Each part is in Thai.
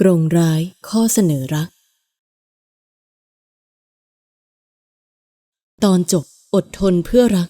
กรงร้ายข้อเสนอรัก ตอนจบอดทนเพื่อรัก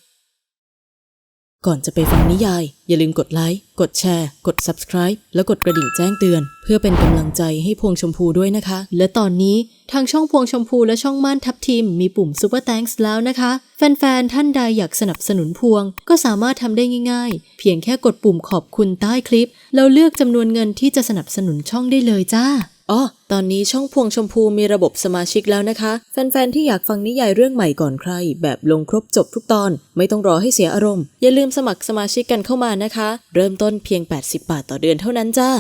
ก่อนจะไปฟังนิยาย อย่าลืมกดไลค์ กดแชร์ กด Subscribe แล้วกดกระดิ่งแจ้งเตือน เพื่อเป็นกำลังใจให้พวงชมพูด้วยนะคะ และตอนนี้ทางช่องพวงชมพูและช่องม่านทับทีมมีปุ่ม Super Thanks แล้วนะคะ แฟนๆ ท่านใดอยากสนับสนุนพวง ก็สามารถทำได้ง่ายๆ เพียงแค่กดปุ่มขอบคุณใต้คลิป แล้วเลือกจำนวนเงินที่จะสนับสนุนช่องได้เลยจ้า อ๋อ ตอนนี้ช่องพวงชมพูมีระบบสมาชิกแล้วนะคะ แฟนๆ ที่อยากฟังนิยายเรื่องใหม่ก่อนใคร แบบลงครบจบทุกตอน ไม่ต้องรอให้เสียอารมณ์ อย่าลืมสมัครสมาชิกกันเข้ามานะคะ เริ่มต้นเพียง 80 บาทต่อเดือนเท่านั้นจ้า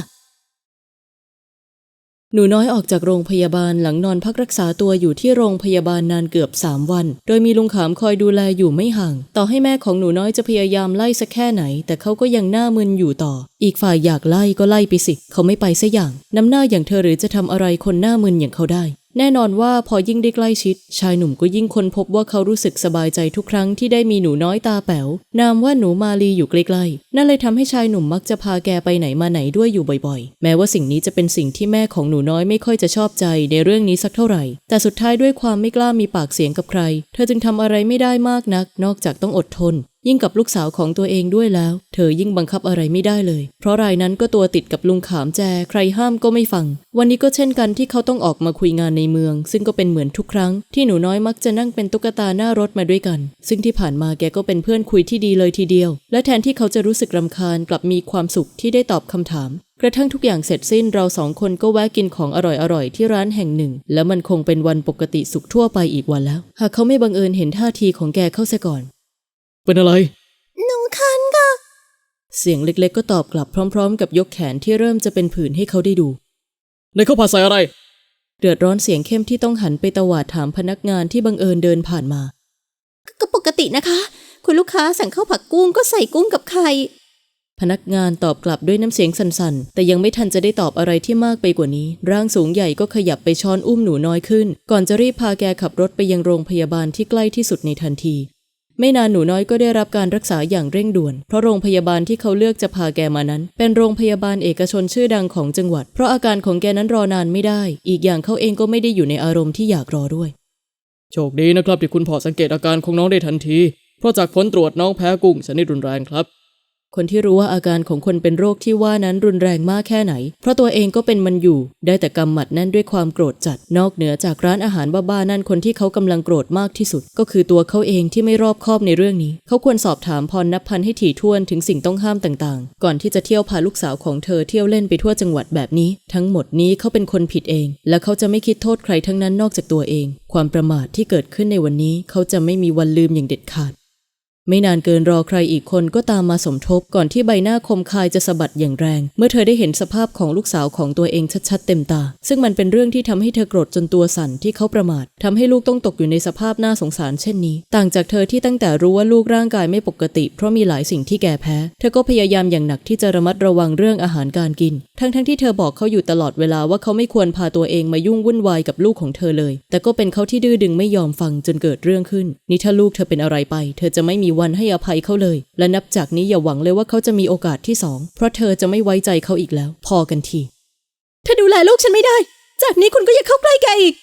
หนูน้อยออกจากโรงพยาบาลหลังนอนพักรักษาตัวอยู่ที่โรงพยาบาลนานเกือบ 3 วัน โดยมีลุงขามคอยดูแลอยู่ไม่ห่าง ต่อให้แม่ของหนูน้อยจะพยายามไล่สักแค่ไหน แต่เขาก็ยังหน้ามึนอยู่ต่อ อีกฝ่ายอยากไล่ก็ไล่ไปสิ เขาไม่ไปซะอย่าง น้ำหน้าอย่างเธอหรือจะทำอะไรคนหน้ามึนอย่างเขาได้ แน่นอนว่าพอยิ่งได้ใกล้ชิด ชายหนุ่มก็ยิ่งค้นพบว่าเขารู้สึกสบายใจทุกครั้งที่ได้มีหนูน้อยตาแป๋วนามว่าหนูมาลีอยู่ใกล้ๆนั่นเลยทำให้ชายหนุ่มมักจะพาแกไปไหนมาไหนด้วยอยู่บ่อยๆ แม้ว่าสิ่งนี้จะเป็นสิ่งที่แม่ของหนูน้อยไม่ค่อยจะชอบใจในเรื่องนี้สักเท่าไหร่ แต่สุดท้ายด้วยความไม่กล้ามีปากเสียงกับใคร เธอจึงทำอะไรไม่ได้มากนัก นอกจากต้องอดทนยิ่งกับลูกสาวของตัวเองด้วยแล้ว เธอยิ่งบังคับอะไรไม่ได้เลย เพราะรายนั้นก็ตัวติดกับลุงขามแจ ใครห้ามก็ไม่ฟัง วันนี้ก็เช่นกันที่เขาต้องออกมาคุยงานในเมือง ซึ่งก็เป็นเหมือนทุกครั้ง ที่หนูน้อยมักจะนั่งเป็นตุ๊กตาหน้ารถมาด้วยกัน ซึ่งที่ผ่านมาแกก็เป็นเพื่อนคุยที่ดีเลยทีเดียว และแทนที่เขาจะรู้สึกรำคาญกลับมีความสุขที่ได้ตอบคำถามกระทั่งทุกอย่างเสร็จสิ้นเราสองคนก็แวะกินของอร่อยๆ ที่ร้านแห่งหนึ่ง แล้วมันคงเป็นวันปกติสุขทั่วไปอีกวันแล้ว หากเขาไม่บังเอิญเห็นท่าทีของแกเข้าซะก่อน เป็นอะไร หนูคันค่ะ เสียงเล็กๆ ก็ตอบกลับพร้อม ๆ กับยกแขนที่เริ่มจะเป็นผื่นให้เขาได้ดู ในข้าวผัดใส่อะไร เดือดร้อนเสียงเข้มที่ต้องหันไปตวาดถามพนักงานที่บังเอิญเดินผ่านมา ก็ปกตินะคะ คุณลูกค้าสั่งข้าวผัดกุ้งก็ใส่กุ้งกับไข่พนักงานตอบกลับด้วยน้ำเสียงสั่นๆ แต่ยังไม่ทันจะได้ตอบอะไรที่มากไปกว่านี้ ร่างสูงใหญ่ก็ขยับไปช้อนอุ้มหนูน้อยขึ้น ก่อนจะรีบพาแกขับรถไปยังโรงพยาบาลที่ใกล้ที่สุดในทันที ไม่นานหนูน้อยก็ได้รับการรักษาอย่างเร่งด่วน เพราะโรงพยาบาลที่เขาเลือกจะพาแกมานั้น เป็นโรงพยาบาลเอกชนชื่อดังของจังหวัด เพราะอาการของแกนั้นรอนานไม่ได้ อีกอย่างเขาเองก็ไม่ได้อยู่ในอารมณ์ที่อยากรอด้วย โชคดีนะครับที่คุณพอสังเกตอาการของน้องได้ทันที เพราะจากผลตรวจน้องแพ้กุ้งชนิดรุนแรงครับ คนที่รู้ว่าอาการของคนเป็นโรคที่ว่านั้นรุนแรงมากแค่ไหน เพราะตัวเองก็เป็นมันอยู่ ได้แต่กำหมัดแน่นด้วยความโกรธจัด นอกเหนือจากร้านอาหารบ้าๆนั่นคนที่เขากำลังโกรธมากที่สุด ก็คือตัวเขาเองที่ไม่รอบคอบในเรื่องนี้ เขาควรสอบถามพรนับพันให้ถี่ถ้วนถึงสิ่งต้องห้ามต่างๆ ก่อนที่จะเที่ยวพาลูกสาวของเธอเที่ยวเล่นไปทั่วจังหวัดแบบนี้ ทั้งหมดนี้เขาเป็นคนผิดเอง และเขาจะไม่คิดโทษใครทั้งนั้นนอกจากตัวเอง ความประมาทที่เกิดขึ้นในวันนี้ เขาจะไม่มีวันลืมอย่างเด็ดขาด ไม่นานเกินรอใครอีกคนก็ตามมาสมทบก่อนที่ใบหน้าคมคายจะสะบัดอย่างแรง เมื่อเธอได้เห็นสภาพของลูกสาวของตัวเองชัดๆเต็มตา ซึ่งมันเป็นเรื่องที่ทำให้เธอโกรธจนตัวสั่นที่เขาประมาททำให้ลูกต้องตกอยู่ในสภาพน่าสงสารเช่นนี้ ต่างจากเธอที่ตั้งแต่รู้ว่าลูกร่างกายไม่ปกติ เพราะมีหลายสิ่งที่แกแพ้ เธอก็พยายามอย่างหนักที่จะระมัดระวังเรื่องอาหารการกิน ทั้งๆที่เธอบอกเขาอยู่ตลอดเวลาว่าเขาไม่ควรพาตัวเองมายุ่งวุ่นวายกับลูกของเธอเลย แต่ก็เป็นเขาที่ดื้อดึงไม่ยอมฟังจนเกิดเรื่องขึ้น นี่ถ้าลูกเธอเป็นอะไรไป เธอจะไม่มีวันให้อภัยเขาเลย และนับจากนี้อย่าหวังเลยว่าเขาจะมีโอกาสที่สองเพราะเธอจะไม่ไว้ใจเขาอีกแล้ว พอกันทีเธอดูแลลูกฉันไม่ได้ จากนี้คุณก็อย่าเข้าใกล้แกอีก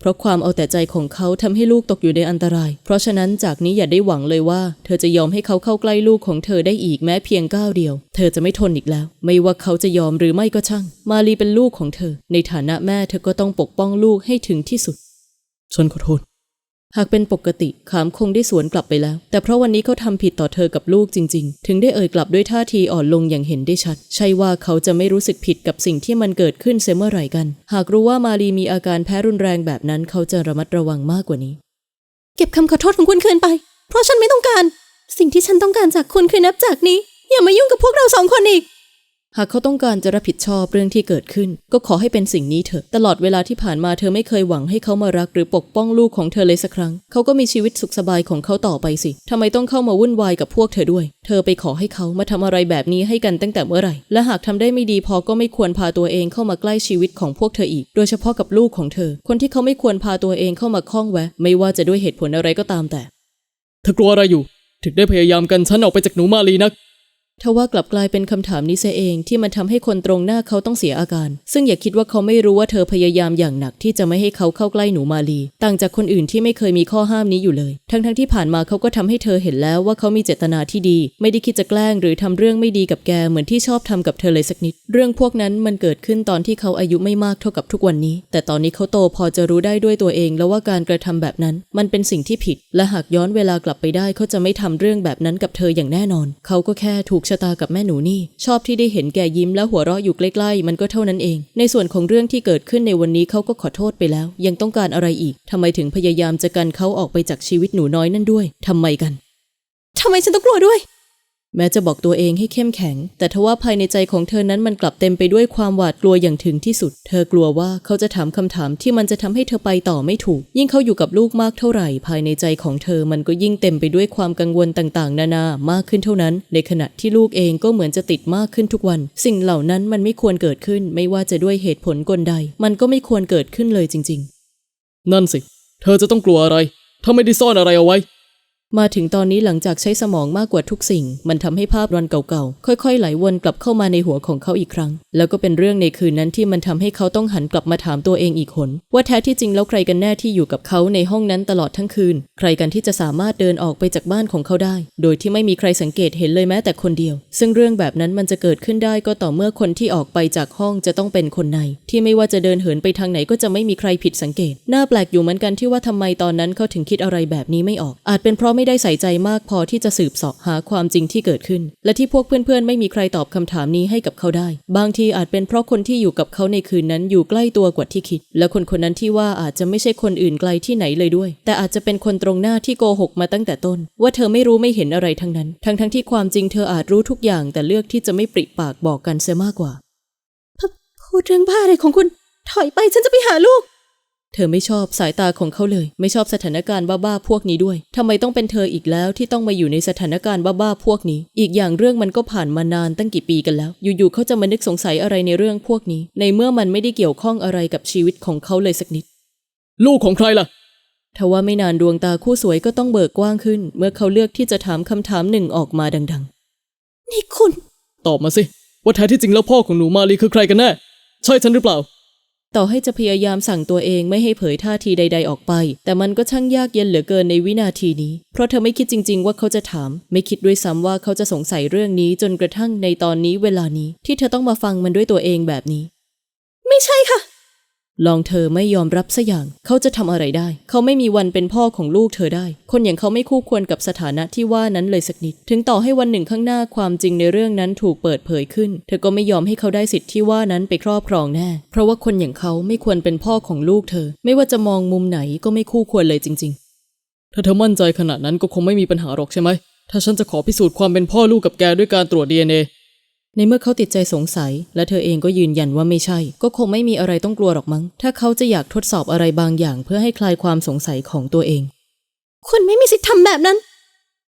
เพราะความเอาแต่ใจของเขาทำให้ลูกตกอยู่ในอันตราย เพราะฉะนั้นจากนี้อย่าได้หวังเลยว่า เธอจะยอมให้เขาเข้าใกล้ลูกของเธอได้อีกแม้เพียงก้าวเดียว เธอจะไม่ทนอีกแล้ว ไม่ว่าเขาจะยอมหรือไม่ก็ช่าง มาลีเป็นลูกของเธอ ในฐานะแม่เธอก็ต้องปกป้องลูกให้ถึงที่สุดฉันขอโทษ หากเป็นปกติขามคงได้สวนกลับไปแล้ว แต่เพราะวันนี้เขาทำผิดต่อเธอกับลูกจริง ๆ ถึงได้เอ่ยกลับด้วยท่าทีอ่อนลงอย่างเห็นได้ชัด ใช่ว่าเขาจะไม่รู้สึกผิดกับสิ่งที่มันเกิดขึ้นเสียเมื่อไหร่กัน หากรู้ว่ามาลีมีอาการแพ้รุนแรงแบบนั้นเขาจะระมัดระวังมากกว่านี้ เก็บคำขอโทษของคุณคืนไป เพราะฉันไม่ต้องการ สิ่งที่ฉันต้องการจากคุณคือนับจากนี้ อย่ามายุ่งกับพวกเราสองคนอีก หากเขาต้องการจะรับผิดชอบเรื่องที่เกิดขึ้น ก็ขอให้เป็นสิ่งนี้เถอะ ตลอดเวลาที่ผ่านมาเธอไม่เคยหวังให้เขามารักหรือปกป้องลูกของเธอเลยสักครั้ง เขาก็มีชีวิตสุขสบายของเขาต่อไปสิทำไมต้องเข้ามาวุ่นวายกับพวกเธอด้วย เธอไปขอให้เขามาทำอะไรแบบนี้ให้กันตั้งแต่เมื่อไหร่ และหากทำได้ไม่ดีพอก็ไม่ควรพาตัวเองเข้ามาใกล้ชีวิตของพวกเธออีก โดยเฉพาะกับลูกของเธอ คนที่เขาไม่ควรพาตัวเองเข้ามาข้องแวะ ไม่ว่าจะด้วยเหตุผลอะไรก็ตามแต่ เธอกลัวอะไรอยู่ ถึงได้พยายามกันฉันออกไปจากหนูมาลีนัก ทว่ากลับกลายเป็นคำถามนี้เสียเองที่มันทำให้คนตรงหน้าเขาต้องเสียอาการ ซึ่งอย่าคิดว่าเขาไม่รู้ว่าเธอพยายามอย่างหนักที่จะไม่ให้เขาเข้าใกล้หนูมาลี ต่างจากคนอื่นที่ไม่เคยมีข้อห้ามนี้อยู่เลย ทั้งๆทที่ผ่านมาเขาก็ทำให้เธอเห็นแล้วว่าเขามีเจตนาที่ดี ไม่ได้คิดจะแกล้งหรือทำเรื่องไม่ดีกับแกเหมือนที่ชอบทำกับเธอเลยสักนิด เรื่องพวกนั้นมันเกิดขึ้นตอนที่เขาอายุไม่มากเท่ากับทุกวันนี้ แต่ตอนนี้เขาโตพอจะรู้ได้ด้วยตัวเอง แล้วว่าการกระทำแบบนั้น มันเป็นสิ่งที่ผิด และหากย้อนเวลากลับไปได้เขาจะไม่ทำเรื่องแบบนั้นกับเธออย่างแน่นอน เขาก็แค่ถูกชะตากับแม่หนูนี่ ชอบที่ได้เห็นแกยิ้มและหัวเราะอยู่ใกล้ๆ มันก็เท่านั้นเอง ในส่วนของเรื่องที่เกิดขึ้นในวันนี้เขาก็ขอโทษไปแล้ว ยังต้องการอะไรอีกทำไมถึงพยายามจะกันเขาออกไปจากชีวิตหนูน้อยนั่นด้วยทำไมกันทำไมฉันต้องกลัวด้วย แม้จะบอกตัวเองให้เข้มแข็ง แต่ทว่าภายในใจของเธอนั้นมันกลับเต็มไปด้วยความหวาดกลัวอย่างถึงที่สุด เธอกลัวว่าเขาจะถามคำถามที่มันจะทำให้เธอไปต่อไม่ถูก ยิ่งเขาอยู่กับลูกมากเท่าไหร่ ภายในใจของเธอมันก็ยิ่งเต็มไปด้วยความกังวลต่างๆ นานามากขึ้นเท่านั้น ในขณะที่ลูกเองก็เหมือนจะติดมากขึ้นทุกวัน สิ่งเหล่านั้นมันไม่ควรเกิดขึ้น ไม่ว่าจะด้วยเหตุผลกลใด มันก็ไม่ควรเกิดขึ้นเลยจริง ๆ นั่นสิ เธอจะต้องกลัวอะไร ถ้าไม่ได้ซ่อนอะไรเอาไว้ มาถึงตอนนี้หลังจากใช้สมองมากกว่าทุกสิ่ง มันทำให้ภาพวันเก่าๆ ค่อยๆ ไหลวนกลับเข้ามาในหัวของเขาอีกครั้ง แล้วก็เป็นเรื่องในคืนนั้นที่มันทำให้เขาต้องหันกลับมาถามตัวเองอีกหนว่าแท้ที่จริงแล้วใครกันแน่ที่อยู่กับเขาในห้องนั้นตลอดทั้งคืน ใครกันที่จะสามารถเดินออกไปจากบ้านของเขาได้ โดยที่ไม่มีใครสังเกตเห็นเลยแม้แต่คนเดียว ซึ่งเรื่องแบบนั้นมันจะเกิดขึ้นได้ก็ต่อเมื่อคนที่ออกไปจากห้องจะต้องเป็นคนใน ที่ไม่ว่าจะเดินเหินไปทางไหนก็จะไม่มีใครผิดสังเกต น่าแปลกอยู่เหมือนกันที่ว่าทำไมตอนนั้นเขาถึงคิดอะไรแบบนี้ไม่ออก อาจเป็นเพราะไม่ได้ใส่ใจมากพอที่จะสืบสาะหาความจริงที่เกิดขึ้น และที่พวกเพื่อนๆ ไม่มีใครตอบคำถามนี้ให้กับเขาได้ บางทีอาจเป็นเพราะคนที่อยู่กับเขาในคืนนั้นอยู่ใกล้ตัวกว่าที่คิด และคนคนนั้นที่ว่าอาจจะไม่ใช่คนอื่นไกลที่ไหนเลยด้วย แต่อาจจะเป็นคนตรงหน้าที่โกหกมาตั้งแต่ต้น ว่าเธอไม่รู้ไม่เห็นอะไรทั้งนั้น ทั้งๆที่ความจริงเธออาจรู้ทุกอย่าง แต่เลือกที่จะไม่ปริปากบอกกันเสียมากกว่าพูดเรื่องบ้าอะไรของคุณ ถอยไปฉันจะไปหาลูก เธอไม่ชอบสายตาของเขาเลย ไม่ชอบสถานการณ์บ้าๆพวกนี้ด้วยทำไมต้องเป็นเธออีกแล้วที่ต้องมาอยู่ในสถานการณ์บ้าๆพวกนี้ อีกอย่างเรื่องมันก็ผ่านมานานตั้งกี่ปีกันแล้ว อยู่ๆเขาจะมานึกสงสัยอะไรในเรื่องพวกนี้ ในเมื่อมันไม่ได้เกี่ยวข้องอะไรกับชีวิตของเขาเลยสักนิด ลูกของใครล่ะทว่าไม่นานดวงตาคู่สวยก็ต้องเบิกกว้างขึ้น เมื่อเขาเลือกที่จะถามคำถามหนึ่งออกมาดังนี่คุณ ตอบมาสิว่าแท้ที่จริงแล้วพ่อของหนูมาลีคือใครกันแน่ ใช่ฉันหรือเปล่าๆ ต่อให้จะพยายามสั่งตัวเองไม่ให้เผยท่าทีใด ๆออกไป แต่มันก็ช่างยากเย็นเหลือเกินในวินาทีนี้ เพราะเธอไม่คิดจริง ๆ ว่าเขาจะถาม ไม่คิดด้วยซ้ำว่าเขาจะสงสัยเรื่องนี้จนกระทั่งในตอนนี้เวลานี้ ที่เธอต้องมาฟังมันด้วยตัวเองแบบนี้ ไม่ใช่ค่ะ ลองเธอไม่ยอมรับสัอย่าง เขาจะทำอะไรได้ เขาไม่มีวันเป็นพ่อของลูกเธอได้ คนอย่างเขาไม่คู่ควรกับสถานะที่ว่านั้นเลยสักนิด ถึงต่อให้วันหนึ่งข้างหน้าความจริงในเรื่องนั้นถูกเปิดเผยขึ้น เธอก็ไม่ยอมให้เขาได้สิทธิ์ที่ว่านั้นไปครอบครองแน่ เพราะว่าคนอย่างเขาไม่ควรเป็นพ่อของลูกเธอ ไม่ว่าจะมองมุมไหนก็ไม่คู่ควรเลยจริง ๆ ถ้าเธอมั่นใจขนาดนั้นก็คงไม่มีปัญหาหรอกใช่ไหม ถ้าฉันจะขอพิสูจน์ความเป็นพ่อลูกกับแกด้วยการตรวจ DNA ในเมื่อเขาติดใจสงสัย และเธอเองก็ยืนยันว่าไม่ใช่ ก็คงไม่มีอะไรต้องกลัวหรอกมั้ง ถ้าเขาจะอยากทดสอบอะไรบางอย่าง เพื่อให้คลายความสงสัยของตัวเอง คุณไม่มีสิทธิ์ทำแบบนั้น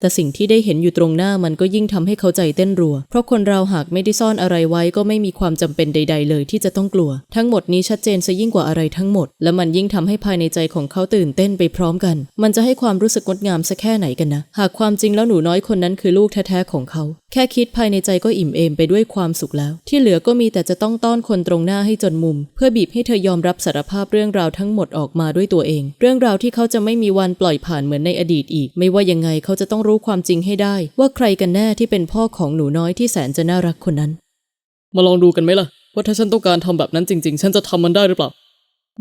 แต่สิ่งที่ได้เห็นอยู่ตรงหน้ามันก็ยิ่งทำให้เขาใจเต้นรัว เพราะคนเราหากไม่ได้ซ่อนอะไรไว้ก็ไม่มีความจำเป็นใด ๆ เลยที่จะต้องกลัว ทั้งหมดนี้ชัดเจนซะยิ่งกว่าอะไรทั้งหมด และมันยิ่งทำให้ภายในใจของเขาตื่นเต้นไปพร้อมกัน มันจะให้ความรู้สึกงดงามสักแค่ไหนกันนะ หากความจริงแล้วหนูน้อยคนนั้นคือลูกแท้ๆของเขา แค่คิดภายในใจก็อิ่มเอมไปด้วยความสุขแล้ว ที่เหลือก็มีแต่จะต้องต้อนคนตรงหน้าให้จนมุม เพื่อบีบให้เธอยอมรับสารภาพเรื่องราวทั้งหมดออกมาด้วยตัวเอง เรื่องราวที่เขาจะไม่มีวันปล่อยผ่านเหมือนในอดีตอีก ไม่ว่ายังไงเขาจะต้องรู้ความจริงให้ได้ว่าใครกันแน่ที่เป็นพ่อของหนูน้อยที่แสนจะน่ารักคนนั้น มาลองดูกันไหมล่ะ ว่าถ้าฉันต้องการทำแบบนั้นจริง ๆ ฉันจะทำมันได้หรือเปล่า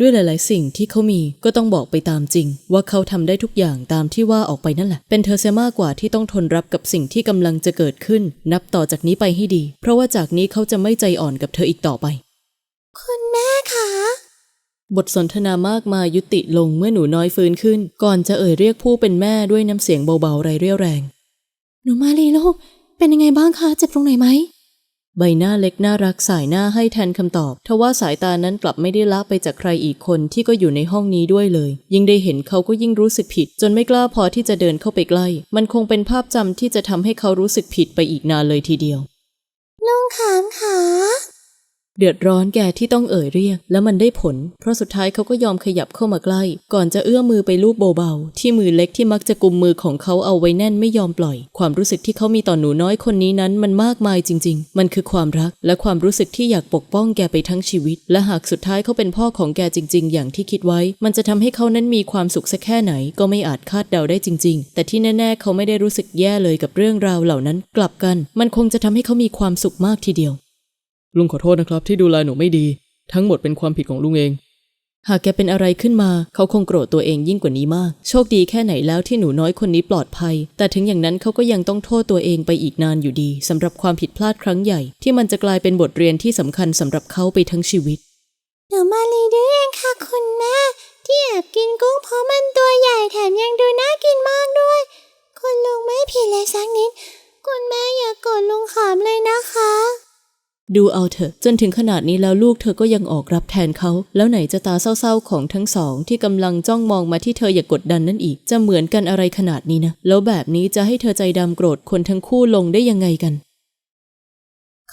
ด้วยหลาย ๆ สิ่งที่เขามีก็ต้องบอกไปตามจริง ว่าเขาทำได้ทุกอย่างตามที่ว่าออกไปนั่นแหละ เป็นเธอเสียมากกว่าที่ต้องทนรับกับสิ่งที่กำลังจะเกิดขึ้น นับต่อจากนี้ไปให้ดี เพราะว่าจากนี้เขาจะไม่ใจอ่อนกับเธออีกต่อไป คุณแม่คะ บทสนทนามากมายยุติลงเมื่อหนูน้อยฟื้นขึ้น ก่อนจะเอ่ยเรียกผู้เป็นแม่ด้วยน้ำเสียงเบาๆไรเรี่ยวแรง หนูมาลีลูกเป็นยังไงบ้างคะ เจ็บตรงไหนไหม ใบหน้าเล็กน่ารักสายหน้าให้แทนคำตอบทว่าสายตานั้นกลับไม่ได้ละไปจากใครอีกคนที่ก็อยู่ในห้องนี้ด้วยเลย ยิ่งได้เห็นเขาก็ยิ่งรู้สึกผิด จนไม่กล้าพอที่จะเดินเข้าไปใกล้ มันคงเป็นภาพจำที่จะทำให้เขารู้สึกผิดไปอีกนานเลยทีเดียวลุงขามขา เดือดร้อนแกที่ต้องเอ่ยเรียก แล้วมันได้ผล เพราะสุดท้ายเขาก็ยอมขยับเข้ามาใกล้ ก่อนจะเอื้อมมือไปลูบเบาๆ ที่มือเล็กที่มักจะกุมมือของเขาเอาไว้แน่นไม่ยอมปล่อย ความรู้สึกที่เขามีต่อหนูน้อยคนนี้นั้นมันมากมายจริง ๆ มันคือความรัก และความรู้สึกที่อยากปกป้องแกไปทั้งชีวิต และหากสุดท้ายเขาเป็นพ่อของแกจริง ๆ อย่างที่คิดไว้ มันจะทำให้เขานั้นมีความสุขสักแค่ไหน ก็ไม่อาจคาดเดาได้จริง ๆ แต่ที่แน่ๆเขาไม่ได้รู้สึกแย่เลยกับเรื่องราวเหล่านั้น กลับกัน มันคงจะทำให้เขามีความสุขมากทีเดียว ลุงขอโทษนะครับที่ดูแลหนูไม่ดี ทั้งหมดเป็นความผิดของลุงเอง หากแกเป็นอะไรขึ้นมา เขาคงโกรธตัวเองยิ่งกว่านี้มาก โชคดีแค่ไหนแล้วที่หนูน้อยคนนี้ปลอดภัย แต่ถึงอย่างนั้นเขาก็ยังต้องโทษตัวเองไปอีกนานอยู่ดีสำหรับความผิดพลาดครั้งใหญ่ ที่มันจะกลายเป็นบทเรียนที่สำคัญสำหรับเขาไปทั้งชีวิตหนูมาลีดื้อเองค่ะคุณแม่ที่แอบกินกุ้งเพราะมันตัวใหญ่แถมยังดูน่ากินมากด้วย คุณลุงไม่ผิดเลยสักนิด คุณแม่อย่ากโกรธลุงขามเลยนะคะ ดูเอาเถอะจนถึงขนาดนี้แล้วลูกเธอก็ยังออกรับแทนเขา แล้วไหนจะตาเศร้าๆของทั้งสอง ที่กำลังจ้องมองมาที่เธออย่ากกดดันนั่นอีก จะเหมือนกันอะไรขนาดนี้นะ แล้วแบบนี้จะให้เธอใจดำโกรธคนทั้งคู่ลงได้ยังไงกัน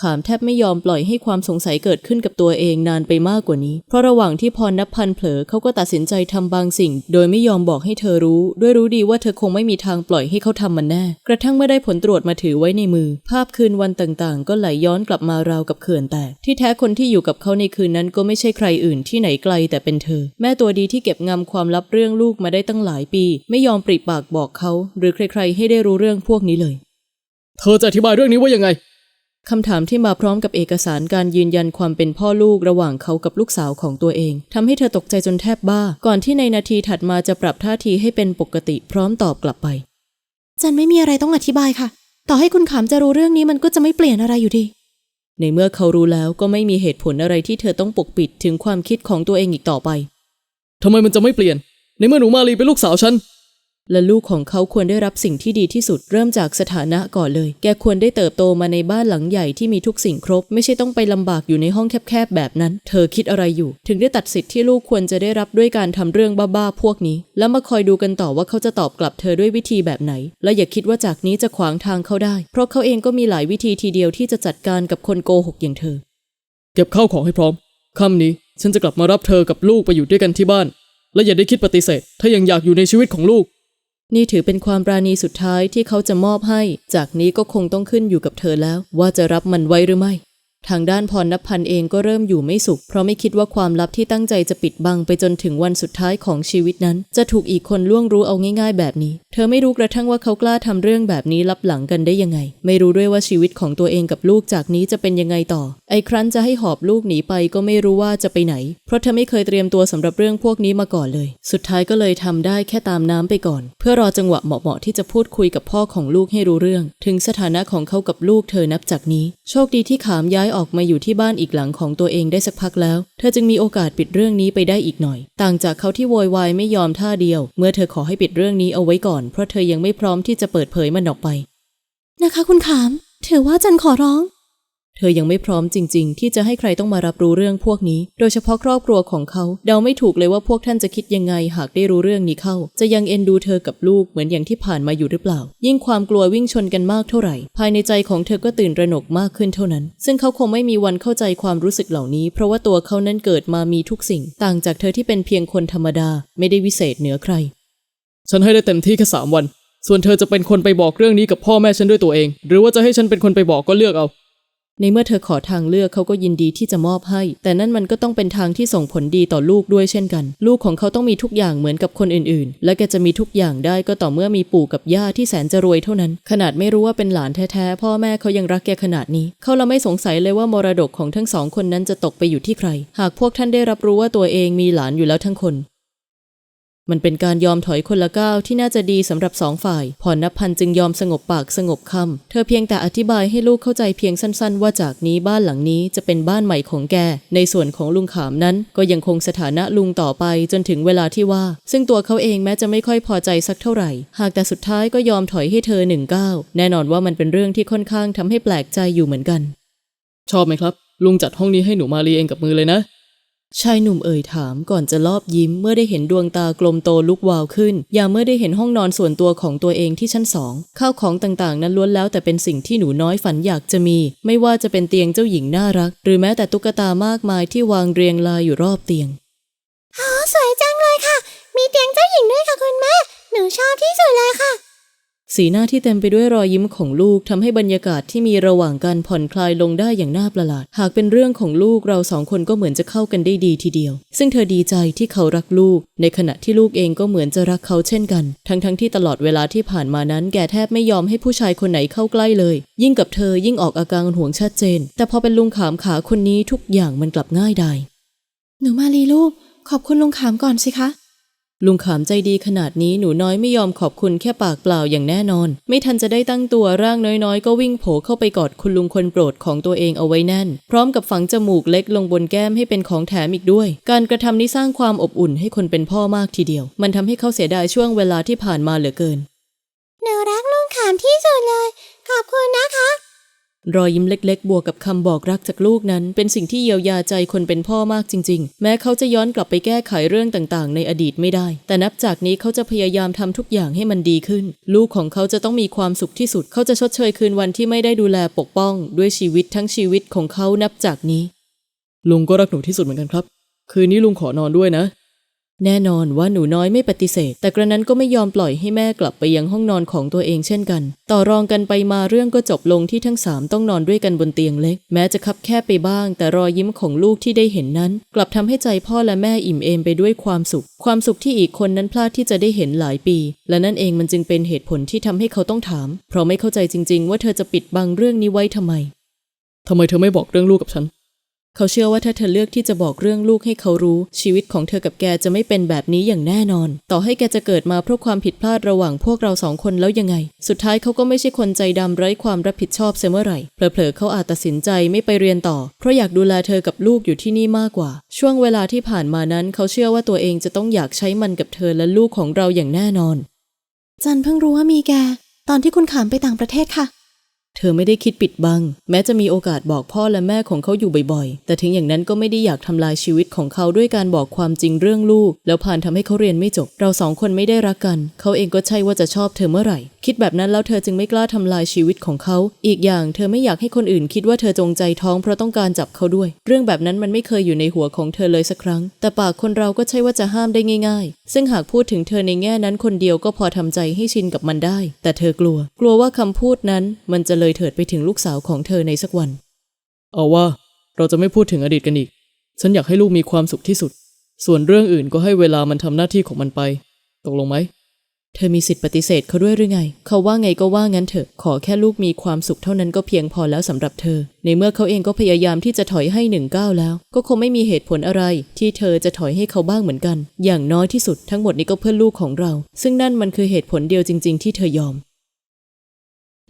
ขามแทบไม่ยอมปล่อยให้ความสงสัยเกิดขึ้นกับตัวเองนานไปมากกว่านี้ เพราะระหว่างที่พรนับพันเผลอเขาก็ตัดสินใจทำบางสิ่ง โดยไม่ยอมบอกให้เธอรู้ ด้วยรู้ดีว่าเธอคงไม่มีทางปล่อยให้เขาทำมันแน่ กระทั่งเมื่อได้ผลตรวจมาถือไว้ในมือ ภาพคืนวันต่างๆ ก็ไหลย้อนกลับมาราวกับเขื่อนแตก ที่แท้คนที่อยู่กับเขาในคืนนั้นก็ไม่ใช่ใครอื่นที่ไหนไกลแต่เป็นเธอ แม่ตัวดีที่เก็บงำความลับเรื่องลูกมาได้ตั้งหลายปี ไม่ยอมปริปากบอกเขา หรือใครๆ ให้ได้รู้เรื่องพวกนี้เลย เธอจะอธิบายเรื่องนี้ว่ายังไง คำถามที่มาพร้อมกับเอกสารการยืนยันความเป็นพ่อลูกระหว่างเขากับลูกสาวของตัวเองทำให้เธอตกใจจนแทบบ้า ก่อนที่ในนาทีถัดมาจะปรับท่าทีให้เป็นปกติพร้อมตอบกลับไป จันไม่มีอะไรต้องอธิบายค่ะ ต่อให้คุณขามจะรู้เรื่องนี้มันก็จะไม่เปลี่ยนอะไรอยู่ดี ในเมื่อเขารู้แล้วก็ไม่มีเหตุผลอะไรที่เธอต้องปกปิดถึงความคิดของตัวเองอีกต่อไปทำไมมันจะไม่เปลี่ยน ในเมื่อหนูมาลีเป็นลูกสาวฉัน และลูกของเขาควรได้รับสิ่งที่ดีที่สุดเริ่มจากสถานะก่อนเลย แกควรได้เติบโตมาในบ้านหลังใหญ่ที่มีทุกสิ่งครบ ไม่ใช่ต้องไปลำบากอยู่ในห้องแคบๆแบบนั้น เธอคิดอะไรอยู่ ถึงได้ตัดสิทธิ์ที่ลูกควรจะได้รับด้วยการทำเรื่องบ้าๆพวกนี้ แล้วมาคอยดูกันต่อว่าเขาจะตอบกลับเธอด้วยวิธีแบบไหน และอย่าคิดว่าจากนี้จะขวางทางเขาได้ เพราะเขาเองก็มีหลายวิธีทีเดียวที่จะจัดการกับคนโกหกอย่างเธอ เก็บข้าวของให้พร้อมค่ำนี้ฉันจะกลับมารับเธอกับลูกไปอยู่ด้วยกันที่บ้าน และอย่าได้คิดปฏิเสธ ถ้ายังอยากอยู่ในชีวิตของลูก นี่ถือเป็นความปราณีสุดท้ายที่เขาจะมอบให้ จากนี้ก็คงต้องขึ้นอยู่กับเธอแล้ว ว่าจะรับมันไว้หรือไม่ ทางด้านพรณพันธ์เองก็เริ่มอยู่ไม่สุข เพราะไม่คิดว่าความลับที่ตั้งใจจะปิดบังไปจนถึงวันสุดท้ายของชีวิตนั้น จะถูกอีกคนล่วงรู้เอาง่ายๆ แบบนี้ เธอไม่รู้กระทั่งว่าเขากล้าทำเรื่องแบบนี้ลับหลังกันได้ยังไง ไม่รู้ด้วยว่าชีวิตของตัวเองกับลูกจากนี้จะเป็นยังไงต่อ ไอ้ครั้นจะให้หอบลูกหนีไปก็ไม่รู้ว่าจะไปไหน เพราะเธอไม่เคยเตรียมตัวสำหรับเรื่องพวกนี้มาก่อนเลย สุดท้ายก็เลยทำได้แค่ตามน้ำไปก่อน เพื่อรอจังหวะเหมาะๆที่จะพูดคุยกับพ่อของลูกให้รู้เรื่อง ถึงสถานะของเขากับลูกเธอนับจากนี้ โชคดีที่ขามย้ายออกมาอยู่ที่บ้านอีกหลังของตัวเองได้สักพักแล้ว เธอจึงมีโอกาสปิดเรื่องนี้ไปได้อีกหน่อย ต่างจากเขาที่โวยวายไม่ยอมท่าเดียว เมื่อเธอขอให้ปิดเรื่องนี้เอาไว้ก่อน เพราะเธอยังไม่พร้อมที่จะเปิดเผยมันออกไป นะคะคุณขาม ถือว่าจันขอร้อง เธอยังไม่พร้อมจริง ๆ ที่จะให้ใครต้องมารับรู้เรื่องพวกนี้ โดยเฉพาะครอบครัวของเขา เดาไม่ถูกเลยว่าพวกท่านจะคิดยังไงหากได้รู้เรื่องนี้เข้า จะยังเอ็นดูเธอกับลูกเหมือนอย่างที่ผ่านมาอยู่หรือเปล่า ยิ่งความกลัววิ่งชนกันมากเท่าไหร่ ภายในใจของเธอก็ตื่นระหนกมากขึ้นเท่านั้น ซึ่งเขาคงไม่มีวันเข้าใจความรู้สึกเหล่านี้ เพราะว่าตัวเขานั้นเกิดมามีทุกสิ่ง ต่างจากเธอที่เป็นเพียงคนธรรมดา ไม่ได้วิเศษเหนือใคร ฉันให้ได้เต็มที่แค่สามวัน ส่วนเธอจะเป็นคนไปบอกเรื่องนี้กับพ่อแม่ฉันด้วยตัวเอง หรือว่าจะให้ฉันเป็นคนไปบอกก็เลือกเอา ในเมื่อเธอขอทางเลือกเขาก็ยินดีที่จะมอบให้ แต่นั่นมันก็ต้องเป็นทางที่ส่งผลดีต่อลูกด้วยเช่นกัน ลูกของเขาต้องมีทุกอย่างเหมือนกับคนอื่น ๆ และแกจะมีทุกอย่างได้ก็ต่อเมื่อมีปู่กับย่าที่แสนจะรวยเท่านั้น ขนาดไม่รู้ว่าเป็นหลานแท้ ๆ พ่อแม่เขายังรักแกขนาดนี้ เขาละไม่สงสัยเลยว่ามรดกของทั้งสองคนนั้นจะตกไปอยู่ที่ใคร หากพวกท่านได้รับรู้ว่าตัวเองมีหลานอยู่แล้วทั้งคน มันเป็นการยอมถอยคนละก้าวที่น่าจะดีสำหรับสองฝ่าย พรณพันธ์จึงยอมสงบปากสงบคำ เธอเพียงแต่อธิบายให้ลูกเข้าใจเพียงสั้นๆ ว่าจากนี้บ้านหลังนี้จะเป็นบ้านใหม่ของแก ในส่วนของลุงขามนั้น ก็ยังคงสถานะลุงต่อไปจนถึงเวลาที่ว่า ซึ่งตัวเขาเองแม้จะไม่ค่อยพอใจสักเท่าไหร่ หากแต่สุดท้ายก็ยอมถอยให้เธอหนึ่งก้าวแน่นอนว่ามันเป็นเรื่องที่ค่อนข้างทำให้แปลกใจอยู่เหมือนกัน ชอบไหมครับ ลุงจัดห้องนี้ให้หนูมาลีเองกับมือเลยนะ ชายหนุ่มเอ่ยถามก่อนจะลอบยิ้มเมื่อได้เห็นดวงตากลมโตลุกวาวขึ้น อย่างเมื่อได้เห็นห้องนอนส่วนตัวของตัวเองที่ชั้นสองข้าวของต่างๆ นั้นล้วนแล้วแต่เป็นสิ่งที่หนูน้อยฝันอยากจะมี ไม่ว่าจะเป็นเตียงเจ้าหญิงน่ารัก หรือแม้แต่ตุ๊กตามากมายที่วางเรียงรายอยู่รอบเตียงอ๋อสวยจังเลยค่ะ มีเตียงเจ้าหญิงด้วยค่ะคุณแม่ หนูชอบที่สุดเลยค่ะ สีหน้าที่เต็มไปด้วยรอยยิ้มของลูกทำให้บรรยากาศที่มีระหว่างการผ่อนคลายลงได้อย่างน่าประหลาด หากเป็นเรื่องของลูกเราสองคนก็เหมือนจะเข้ากันได้ดีทีเดียว ซึ่งเธอดีใจที่เขารักลูก ในขณะที่ลูกเองก็เหมือนจะรักเขาเช่นกัน ทั้งๆทที่ตลอดเวลาที่ผ่านมานั้น แกแทบไม่ยอมให้ผู้ชายคนไหนเข้าใกล้เลย ยิ่งกับเธอยิ่งออกอาการห่วงชัดเจน แต่พอเป็นลุงขามขาคนนี้ทุกอย่างมันกลับง่ายดายหนูมาลีลูกขอบคุณลุงขามก่อนสิคะ ลุงขามใจดีขนาดนี้หนูน้อยไม่ยอมขอบคุณแค่ปากเปล่าอย่างแน่นอน ไม่ทันจะได้ตั้งตัวร่างน้อยๆ ก็วิ่งโผเข้าไปกอดคุณลุงคนโปรดของตัวเองเอาไว้แน่น พร้อมกับฝังจมูกเล็กลงบนแก้มให้เป็นของแถมอีกด้วย การกระทำนี้สร้างความอบอุ่นให้คนเป็นพ่อมากทีเดียว มันทำให้เขาเสียดายช่วงเวลาที่ผ่านมาเหลือเกินหนูรักลุงขามที่สุดเลย ขอบคุณนะคะ รอยยิ้มเล็กๆ บวกกับคำบอกรักจากลูกนั้น เป็นสิ่งที่เยียวยาใจคนเป็นพ่อมากจริง ๆ แม้เขาจะย้อนกลับไปแก้ไขเรื่องต่างๆ ในอดีตไม่ได้ แต่นับจากนี้เขาจะพยายามทำทุกอย่างให้มันดีขึ้น ลูกของเขาจะต้องมีความสุขที่สุด เขาจะชดเชยคืนวันที่ไม่ได้ดูแลปกป้อง ด้วยชีวิตทั้งชีวิตของเขานับจากนี้ ลุงก็รักหนูที่สุดเหมือนกันครับ คืนนี้ลุงขอนอนด้วยนะ แน่นอนว่าหนูน้อยไม่ปฏิเสธ แต่กระนั้นก็ไม่ยอมปล่อยให้แม่กลับไปยังห้องนอนของตัวเองเช่นกัน ต่อรองกันไปมาเรื่องก็จบลงที่ทั้งสามต้องนอนด้วยกันบนเตียงเล็ก แม้จะคับแคบไปบ้าง แต่รอยยิ้มของลูกที่ได้เห็นนั้น กลับทำให้ใจพ่อและแม่อิ่มเอมไปด้วยความสุข ความสุขที่อีกคนนั้นพลาดที่จะได้เห็นหลายปี และนั่นเองมันจึงเป็นเหตุผลที่ทำให้เขาต้องถาม เพราะไม่เข้าใจจริง ๆ ว่าเธอจะปิดบังเรื่องนี้ไว้ทำไมทำไมเธอไม่บอกเรื่องลูกกับฉัน เขาเชื่อว่าถ้าเธอเลือกที่จะบอกเรื่องลูกให้เขารู้ ชีวิตของเธอกับแกจะไม่เป็นแบบนี้อย่างแน่นอน ต่อให้แกจะเกิดมาเพราะความผิดพลาดระหว่างพวกเราสองคนแล้วยังไง สุดท้ายเขาก็ไม่ใช่คนใจดำไร้ความรับผิดชอบเสียเมื่อไหร่เผลอๆเขาอาจตัดสินใจไม่ไปเรียนต่อ เพราะอยากดูแลเธอกับลูกอยู่ที่นี่มากกว่า ช่วงเวลาที่ผ่านมานั้น เขาเชื่อว่าตัวเองจะต้องอยากใช้มันกับเธอและลูกของเราอย่างแน่นอน จันเพิ่งรู้ว่ามีแก ตอนที่คุณขามไปต่างประเทศค่ะ เธอไม่ได้คิดปิดบัง แม้จะมีโอกาสบอกพ่อและแม่ของเขาอยู่บ่อยๆ แต่ถึงอย่างนั้นก็ไม่ได้อยากทำลายชีวิตของเขาด้วยการบอกความจริงเรื่องลูก แล้วผ่านทำให้เขาเรียนไม่จบ เราสองคนไม่ได้รักกัน เขาเองก็ใช่ว่าจะชอบเธอเมื่อไหร่ คิดแบบนั้นแล้วเธอจึงไม่กล้าทำลายชีวิตของเขา อีกอย่างเธอไม่อยากให้คนอื่นคิดว่าเธอจงใจท้องเพราะต้องการจับเขาด้วย เรื่องแบบนั้นมันไม่เคยอยู่ในหัวของเธอเลยสักครั้ง แต่ปากคนเราก็ใช่ว่าจะห้ามได้ง่ายๆ ซึ่งหากพูดถึงเธอในแง่นั้นคนเดียวก็พอทำใจให้ชินกับมันได้ แต่เธอกลัว กลัวว่าคำพูดนั้นมันจะเลยเถิดไปถึงลูกสาวของเธอในสักวัน เอาว่า เราจะไม่พูดถึงอดีตกันอีก ฉันอยากให้ลูกมีความสุขที่สุด ส่วนเรื่องอื่นก็ให้เวลามันทำหน้าที่ของมันไป ตกลงไหม เธอมีสิทธิ์ปฏิเสธเขาด้วยหรือไง เขาว่าไงก็ว่างั้นเถอะ ขอแค่ลูกมีความสุขเท่านั้นก็เพียงพอแล้วสำหรับเธอ ในเมื่อเขาเองก็พยายามที่จะถอยให้หนึ่งก้าวแล้ว ก็คงไม่มีเหตุผลอะไร ที่เธอจะถอยให้เขาบ้างเหมือนกัน อย่างน้อยที่สุดทั้งหมดนี้ก็เพื่อลูกของเรา ซึ่งนั่นมันคือเหตุผลเดียวจริง ๆ ที่เธอยอม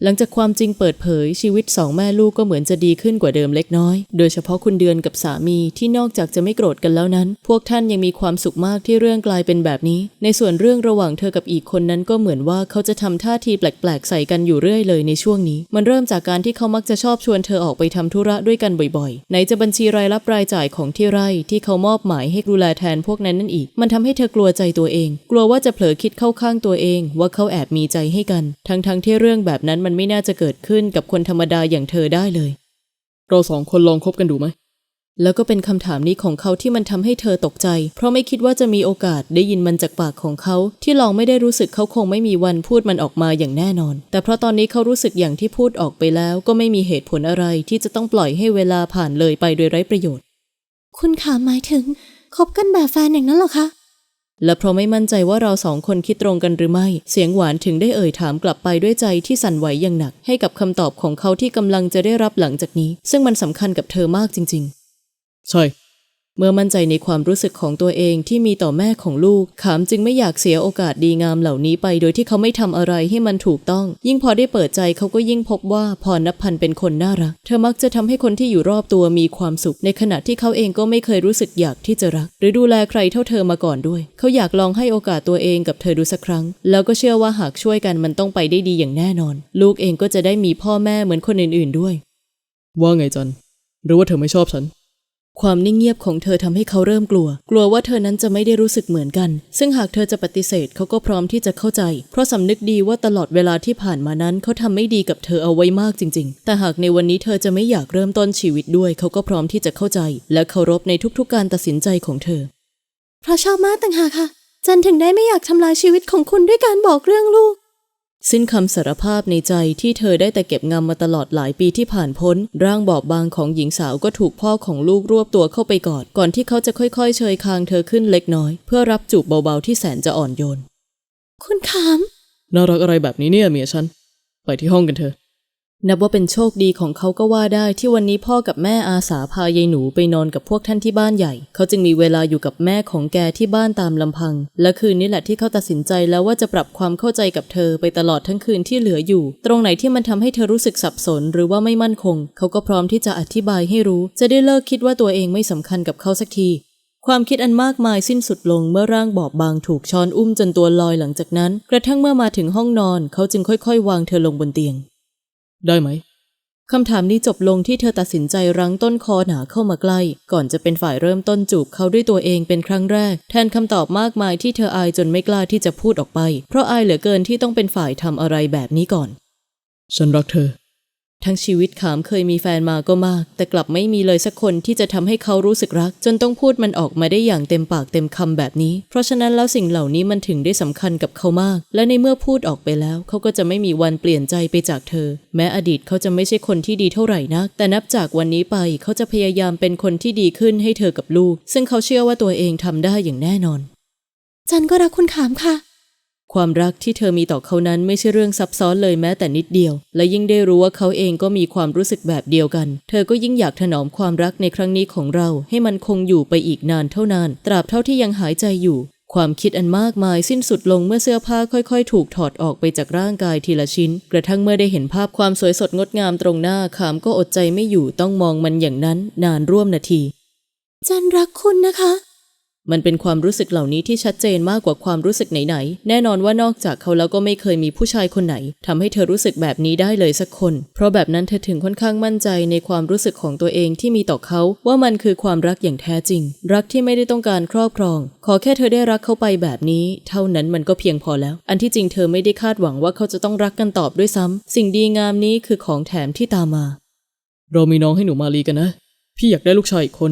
หลังจากความจริงเปิดเผยชีวิตสองแม่ลูกก็เหมือนจะดีขึ้นกว่าเดิมเล็กน้อย โดยเฉพาะคุณเดือนกับสามีที่นอกจากจะไม่โกรธกันแล้วนั้น พวกท่านยังมีความสุขมากที่เรื่องกลายเป็นแบบนี้ ในส่วนเรื่องระหว่างเธอกับอีกคนนั้นก็เหมือนว่าเขาจะทำท่าทีแปลกๆ ใส่กันอยู่เรื่อยเลยในช่วงนี้ มันเริ่มจากการที่เขามักจะชอบชวนเธอออกไปทำธุระด้วยกันบ่อยๆ ไหนจะบัญชีรายรับรายจ่ายของที่ไร่ที่เขามอบหมายให้ดูแลแทนพวกนั้นนั่นอีก มันทำให้เธอกลัวใจตัวเอง กลัวว่าจะเผลอคิดเข้าข้างตัวเอง ว่าเขาแอบมีใจให้กัน ทั้งๆที่เรื่องแบบนั้นมันไม่น่าจะเกิดขึ้นกับคนธรรมดาอย่างเธอได้เลย เราสองคนลองคบกันดูไหม แล้วก็เป็นคำถามนี้ของเขาที่มันทำให้เธอตกใจ เพราะไม่คิดว่าจะมีโอกาสได้ยินมันจากปากของเขา ที่ลองไม่ได้รู้สึกเขาคงไม่มีวันพูดมันออกมาอย่างแน่นอน แต่เพราะตอนนี้เขารู้สึกอย่างที่พูดออกไปแล้ว ก็ไม่มีเหตุผลอะไรที่จะต้องปล่อยให้เวลาผ่านเลยไปโดยไร้ประโยชน์ คุณขาหมายถึงคบกันแบบแฟนอย่างนั้นหรอคะ และเพราะไม่มั่นใจว่าเราสองคนคิดตรงกันหรือไม่ เสียงหวานถึงได้เอ่ยถามกลับไปด้วยใจที่สั่นไหวอย่างหนัก ให้กับคำตอบของเขาที่กำลังจะได้รับหลังจากนี้ ซึ่งมันสำคัญกับเธอมากจริง ๆ ใช่ เมื่อมั่นใจในความรู้สึกของตัวเองที่มีต่อแม่ของลูก ขามจึงไม่อยากเสียโอกาสดีงามเหล่านี้ไป โดยที่เขาไม่ทำอะไรให้มันถูกต้อง ยิ่งพอได้เปิดใจเขาก็ยิ่งพบว่าพรณพันเป็นคนน่ารัก เธอมักจะทำให้คนที่อยู่รอบตัวมีความสุข ในขณะที่เขาเองก็ไม่เคยรู้สึกอยากที่จะรัก หรือดูแลใครเท่าเธอมาก่อนด้วย เขาอยากลองให้โอกาสตัวเองกับเธอดูสักครั้ง แล้วก็เชื่อว่าหากช่วยกันมันต้องไปได้ดีอย่างแน่นอน ลูกเองก็จะได้มีพ่อแม่เหมือนคนอื่น ๆด้วย ว่าไงจันหรือว่าเธอไม่ชอบฉัน ความนิ่งเงียบของเธอทำให้เขาเริ่มกลัว กลัวว่าเธอนั้นจะไม่ได้รู้สึกเหมือนกัน ซึ่งหากเธอจะปฏิเสธเขาก็พร้อมที่จะเข้าใจ เพราะสำนึกดีว่าตลอดเวลาที่ผ่านมานั้นเขาทำไม่ดีกับเธอเอาไว้มากจริง ๆ แต่หากในวันนี้เธอจะไม่อยากเริ่มต้นชีวิตด้วย เขาก็พร้อมที่จะเข้าใจ และเคารพในทุกๆ การตัดสินใจของเธอเพราะชอบมากต่างหากค่ะ จันถึงได้ไม่อยากทำลายชีวิตของคุณด้วยการบอกเรื่องลูก สิ้นคำสารภาพในใจที่เธอได้แต่เก็บงำมาตลอดหลายปีที่ผ่านพ้น ร่างบอบบางของหญิงสาวก็ถูกพ่อของลูกรวบตัวเข้าไปกอด ก่อนที่เขาจะค่อยๆ เชยคางเธอขึ้นเล็กน้อย เพื่อรับจูบเบาๆที่แสนจะอ่อนโยน คุณขามน่ารักอะไรแบบนี้เนี่ยเมียฉัน ไปที่ห้องกันเถอะ นับว่าเป็นโชคดีของเขาก็ว่าได้ที่วันนี้พ่อกับแม่อาสาพายายหนูไปนอนกับพวกท่านที่บ้านใหญ่ เขาจึงมีเวลาอยู่กับแม่ของแกที่บ้านตามลำพัง และคืนนี้แหละที่เขาตัดสินใจแล้วว่าจะปรับความเข้าใจกับเธอไปตลอดทั้งคืนที่เหลืออยู่ ตรงไหนที่มันทำให้เธอรู้สึกสับสนหรือว่าไม่มั่นคง เขาก็พร้อมที่จะอธิบายให้รู้ จะได้เลิกคิดว่าตัวเองไม่สำคัญกับเขาสักทีความคิดอันมากมายสิ้นสุดลงเมื่อร่างบอบบางถูกช้อนอุ้มจนตัวลอยหลังจากนั้น กระทั่งเมื่อมาถึงห้องนอน เขาจึงค่อยๆ วางเธอลงบนเตียง ได้ไหม คำถามนี้จบลงที่เธอตัดสินใจรั้งต้นคอหนาเข้ามาใกล้ ก่อนจะเป็นฝ่ายเริ่มต้นจูบเขาด้วยตัวเองเป็นครั้งแรก แทนคำตอบมากมายที่เธออายจนไม่กล้าที่จะพูดออกไป เพราะอายเหลือเกินที่ต้องเป็นฝ่ายทำอะไรแบบนี้ก่อน ฉันรักเธอ ทั้งชีวิตขามเคยมีแฟนมาก็มาก แต่กลับไม่มีเลยสักคนที่จะทำให้เขารู้สึกรัก จนต้องพูดมันออกมาได้อย่างเต็มปากเต็มคำแบบนี้ เพราะฉะนั้นแล้วสิ่งเหล่านี้มันถึงได้สำคัญกับเขามาก และในเมื่อพูดออกไปแล้ว เขาก็จะไม่มีวันเปลี่ยนใจไปจากเธอ แม้อดีตเขาจะไม่ใช่คนที่ดีเท่าไหร่นัก แต่นับจากวันนี้ไปเขาจะพยายามเป็นคนที่ดีขึ้นให้เธอกับลูก ซึ่งเขาเชื่อว่าตัวเองทำได้อย่างแน่นอน จันก็รักคุณขามค่ะ ความรักที่เธอมีต่อเขานั้นไม่ใช่เรื่องซับซ้อนเลยแม้แต่นิดเดียว และยิ่งได้รู้ว่าเขาเองก็มีความรู้สึกแบบเดียวกัน เธอก็ยิ่งอยากถนอมความรักในครั้งนี้ของเรา ให้มันคงอยู่ไปอีกนานเท่านาน ตราบเท่าที่ยังหายใจอยู่ ความคิดอันมากมายสิ้นสุดลงเมื่อเสื้อผ้าค่อยๆ ถูกถอดออกไปจากร่างกายทีละชิ้น กระทั่งเมื่อได้เห็นภาพความสวยสดงดงามตรงหน้าขามก็อดใจไม่อยู่ต้องมองมันอย่างนั้น นานร่วมนาที จันรักคุณนะคะ มันเป็นความรู้สึกเหล่านี้ที่ชัดเจนมากกว่าความรู้สึกไหนๆ แน่นอนว่านอกจากเขาแล้วก็ไม่เคยมีผู้ชายคนไหนทำให้เธอรู้สึกแบบนี้ได้เลยสักคน เพราะแบบนั้นเธอถึงค่อนข้างมั่นใจในความรู้สึกของตัวเองที่มีต่อเขา ว่ามันคือความรักอย่างแท้จริง รักที่ไม่ได้ต้องการครอบครอง ขอแค่เธอได้รักเขาไปแบบนี้ เท่านั้นมันก็เพียงพอแล้ว อันที่จริงเธอไม่ได้คาดหวังว่าเขาจะต้องรักกันตอบด้วยซ้ำสิ่งดีงามนี้คือของแถมที่ตามมา เรามีน้องให้หนูมาลีกันนะ พี่อยากได้ลูกชายอีกคน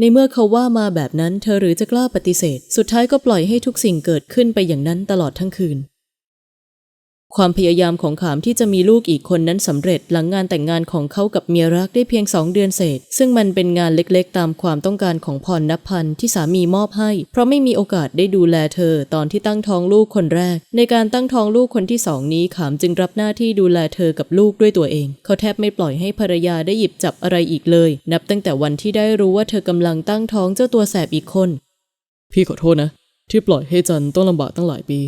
ในเมื่อเขาว่ามาแบบนั้นเธอหรือจะกล้าปฏิเสธ สุดท้ายก็ปล่อยให้ทุกสิ่งเกิดขึ้นไปอย่างนั้นตลอดทั้งคืน ความพยายามของขามที่จะมีลูกอีกคนนั้นสำเร็จหลังงานแต่งงานของเขากับเมียรักได้เพียงสองเดือนเศษ ซึ่งมันเป็นงานเล็กๆ ตามความต้องการของพรณพันธ์ที่สามีมอบให้ เพราะไม่มีโอกาสได้ดูแลเธอ ตอนที่ตั้งท้องลูกคนแรก ในการตั้งท้องลูกคนที่สองนี้ขามจึงรับหน้าที่ดูแลเธอกับลูกด้วยตัวเอง เขาแทบไม่ปล่อยให้ภรรยาได้หยิบจับอะไรอีกเลย นับตั้งแต่วันที่ได้รู้ว่าเธอกำลังตั้งท้องเจ้าตัวแสบอีกคน พี่ขอโทษนะ ที่ปล่อยให้จันต้องลำบากตั้งหลายปี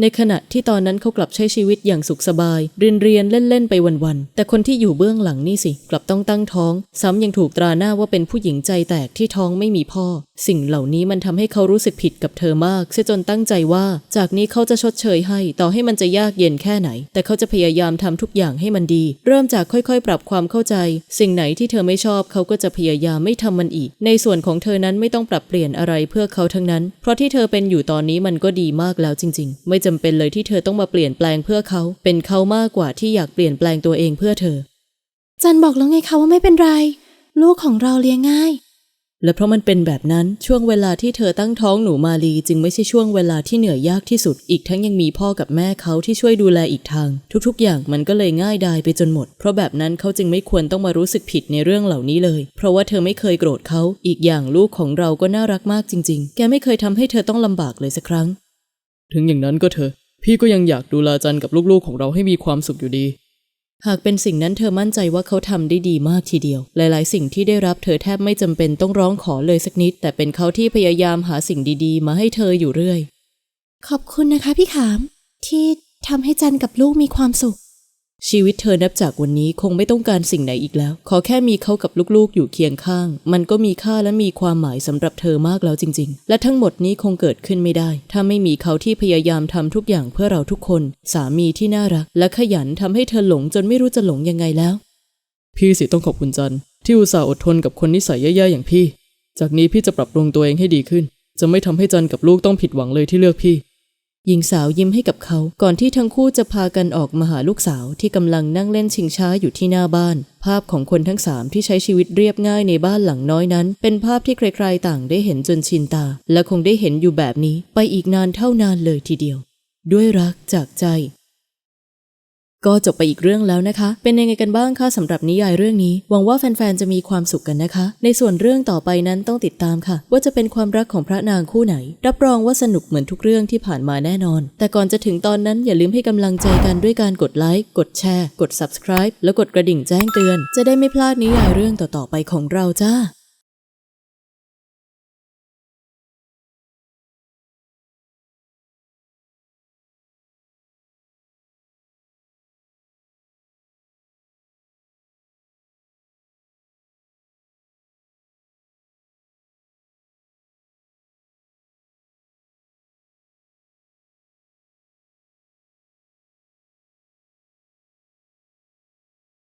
ในขณะที่ตอนนั้นเขากลับใช้ชีวิตอย่างสุขสบาย เรียนเรียนเล่นๆไปวันๆ แต่คนที่อยู่เบื้องหลังนี่สิ กลับต้องตั้งท้อง ซ้ำยังถูกตราหน้าว่าเป็นผู้หญิงใจแตกที่ท้องไม่มีพ่อ สิ่งเหล่านี้มันทำให้เขารู้สึกผิดกับเธอมากเสียจนตั้งใจว่า จากนี้เขาจะชดเชยให้ ต่อให้มันจะยากเย็นแค่ไหน แต่เขาจะพยายามทำทุกอย่างให้มันดี เริ่มจากค่อยๆ ปรับความเข้าใจ สิ่งไหนที่เธอไม่ชอบเขาก็จะพยายามไม่ทำมันอีก ในส่วนของเธอนั้นไม่ต้องปรับเปลี่ยนอะไรเพื่อเขาทั้งนั้น เพราะที่เธอเป็นอยู่ตอนนี้มันก็ดีมากแล้วจริง ๆ ไม่จำเป็นเลยที่เธอต้องมาเปลี่ยนแปลงเพื่อเขา เป็นเขามากกว่าที่อยากเปลี่ยนแปลงตัวเองเพื่อเธอ จันบอกแล้วไงคะว่าไม่เป็นไร ลูกของเราเลี้ยงง่าย และเพราะมันเป็นแบบนั้นช่วงเวลาที่เธอตั้งท้องหนูมาลีจึงไม่ใช่ช่วงเวลาที่เหนื่อยยากที่สุด อีกทั้งยังมีพ่อกับแม่เขาที่ช่วยดูแลอีกทาง ทุกๆ อย่างมันก็เลยง่ายดายไปจนหมด เพราะแบบนั้นเขาจึงไม่ควรต้องมารู้สึกผิดในเรื่องเหล่านี้เลย เพราะว่าเธอไม่เคยโกรธเขา อีกอย่างลูกของเราก็น่ารักมากจริง ๆ แกไม่เคยทำให้เธอต้องลำบากเลยสักครั้ง ถึงอย่างนั้นก็เถอะ พี่ก็ยังอยากดูแลจันกับลูกๆของเราให้มีความสุขอยู่ดี หากเป็นสิ่งนั้นเธอมั่นใจว่าเขาทำได้ดีมากทีเดียว หลายๆ สิ่งที่ได้รับเธอแทบไม่จำเป็นต้องร้องขอเลยสักนิด แต่เป็นเขาที่พยายามหาสิ่งดีๆ มาให้เธออยู่เรื่อย ขอบคุณนะคะพี่ขาม ที่ทำให้จันกับลูกมีความสุข ชีวิตเธอนับจากวันนี้คงไม่ต้องการสิ่งไหนอีกแล้ว ขอแค่มีเขากับลูกๆ อยู่เคียงข้าง มันก็มีค่าและมีความหมายสำหรับเธอมากแล้วจริง ๆ และทั้งหมดนี้คงเกิดขึ้นไม่ได้ ถ้าไม่มีเขาที่พยายามทำทุกอย่างเพื่อเราทุกคน สามีที่น่ารัก และขยันทำให้เธอหลงจนไม่รู้จะหลงยังไงแล้ว พี่สิต้องขอบคุณจันที่อุตส่าห์อดทนกับคนนิสัยแย่ๆอย่างพี่ จากนี้พี่จะปรับปรุงตัวเองให้ดีขึ้น จะไม่ทำให้จันกับลูกต้องผิดหวังเลยที่เลือกพี่ หญิงสาวยิ้มให้กับเขาก่อนที่ทั้งคู่จะพากันออกมาหาลูกสาวที่กำลังนั่งเล่นชิงช้าอยู่ที่หน้าบ้าน ภาพของคนทั้งสามที่ใช้ชีวิตเรียบง่ายในบ้านหลังน้อยนั้น เป็นภาพที่ใครๆต่างได้เห็นจนชินตา และคงได้เห็นอยู่แบบนี้ไปอีกนานเท่านานเลยทีเดียว ด้วยรักจากใจ ก็จบไปอีกเรื่องแล้วนะคะ เป็นยังไงกันบ้างคะสำหรับนิยายเรื่องนี้ หวังว่าแฟนๆ จะมีความสุขกันนะคะ ในส่วนเรื่องต่อไปนั้นต้องติดตามค่ะ ว่าจะเป็นความรักของพระนางคู่ไหน รับรองว่าสนุกเหมือนทุกเรื่องที่ผ่านมาแน่นอน แต่ก่อนจะถึงตอนนั้นอย่าลืมให้กำลังใจกันด้วยการกดไลค์ กดแชร์ กด subscribe แล้วกดกระดิ่งแจ้งเตือน จะได้ไม่พลาดนิยายเรื่องต่อๆไปของเราจ้า